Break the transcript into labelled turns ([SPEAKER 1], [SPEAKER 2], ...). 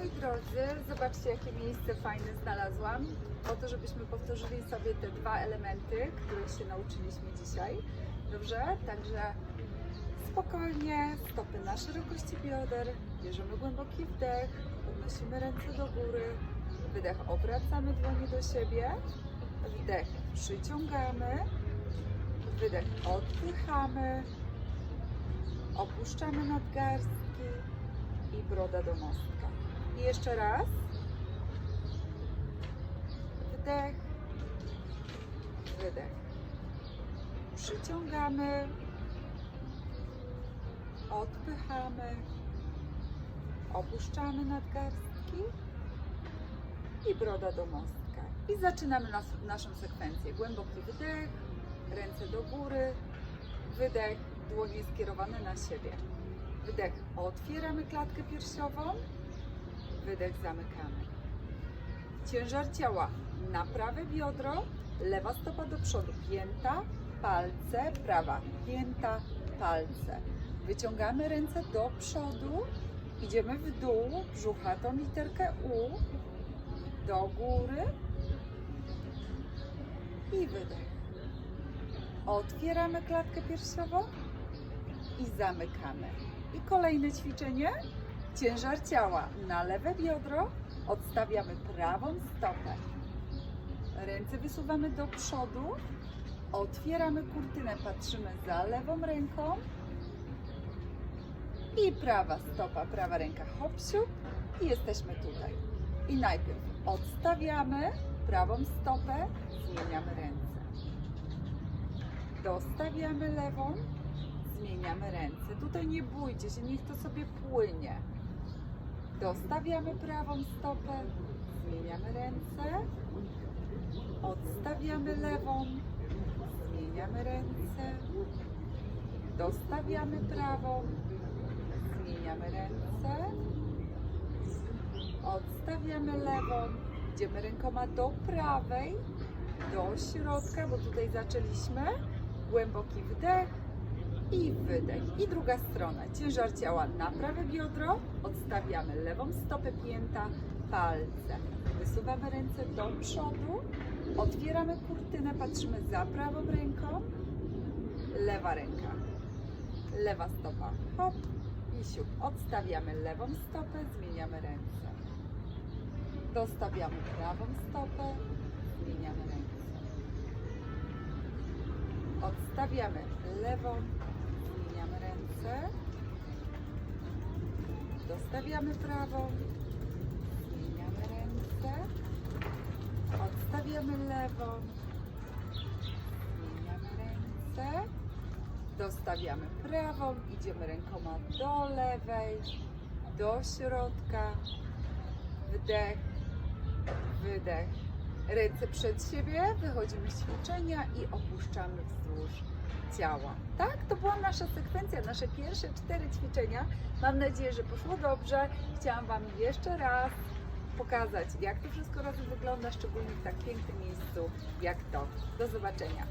[SPEAKER 1] Moi drodzy, zobaczcie jakie miejsce fajne znalazłam. Po to, żebyśmy powtórzyli sobie te dwa elementy, których się nauczyliśmy dzisiaj. Dobrze? Także spokojnie, stopy na szerokości bioder, bierzemy głęboki wdech, podnosimy ręce do góry, wydech, obracamy dłonie do siebie, wdech, przyciągamy, wydech, oddychamy, opuszczamy nadgarstki i broda do mostka. I jeszcze raz. Wdech, wydech. Przyciągamy, odpychamy, opuszczamy nadgarstki i broda do mostka. I zaczynamy nas, naszą sekwencję. Głęboki wydech, ręce do góry, wydech, dłonie skierowane na siebie. Wdech, otwieramy klatkę piersiową, wydech, zamykamy. Ciężar ciała na prawe biodro, lewa stopa do przodu, pięta, palce, prawa, pięta, palce. Wyciągamy ręce do przodu, idziemy w dół, brzuchatą literkę U, do góry i wydech. Otwieramy klatkę piersiową i zamykamy. I kolejne ćwiczenie. Ciężar ciała na lewe biodro. Odstawiamy prawą stopę. Ręce wysuwamy do przodu. Otwieramy kurtynę, patrzymy za lewą ręką. I prawa stopa, prawa ręka hop. I jesteśmy tutaj. I najpierw odstawiamy prawą stopę, zmieniamy ręce. Dostawiamy lewą, zmieniamy ręce. Tutaj nie bójcie się, niech to sobie płynie. Dostawiamy prawą stopę, zmieniamy ręce. Odstawiamy lewą, zmieniamy ręce. Dostawiamy prawą, zmieniamy ręce. Odstawiamy lewą, idziemy rękoma do prawej, do środka, bo tutaj zaczęliśmy. Głęboki wdech i wydech. I druga strona. Ciężar ciała na prawe biodro. Odstawiamy lewą stopę pięta, palce. Wysuwamy ręce do przodu. Otwieramy kurtynę, patrzymy za prawą ręką. Lewa ręka. Lewa stopa. Hop i siup. Odstawiamy lewą stopę, zmieniamy ręce. Dostawiamy prawą stopę, zmieniamy ręce. Odstawiamy lewą, Dostawiamy prawą, zmieniamy ręce. Odstawiamy lewą, zmieniamy ręce. Dostawiamy prawą, idziemy rękoma do lewej, do środka. Wdech, wydech. Ręce przed siebie, wychodzimy z ćwiczenia i opuszczamy wzdłuż ciała. Tak, to była nasza sekwencja, nasze pierwsze cztery ćwiczenia. Mam nadzieję, że poszło dobrze. Chciałam Wam jeszcze raz pokazać, jak to wszystko razem wygląda, szczególnie w tak pięknym miejscu jak to. Do zobaczenia.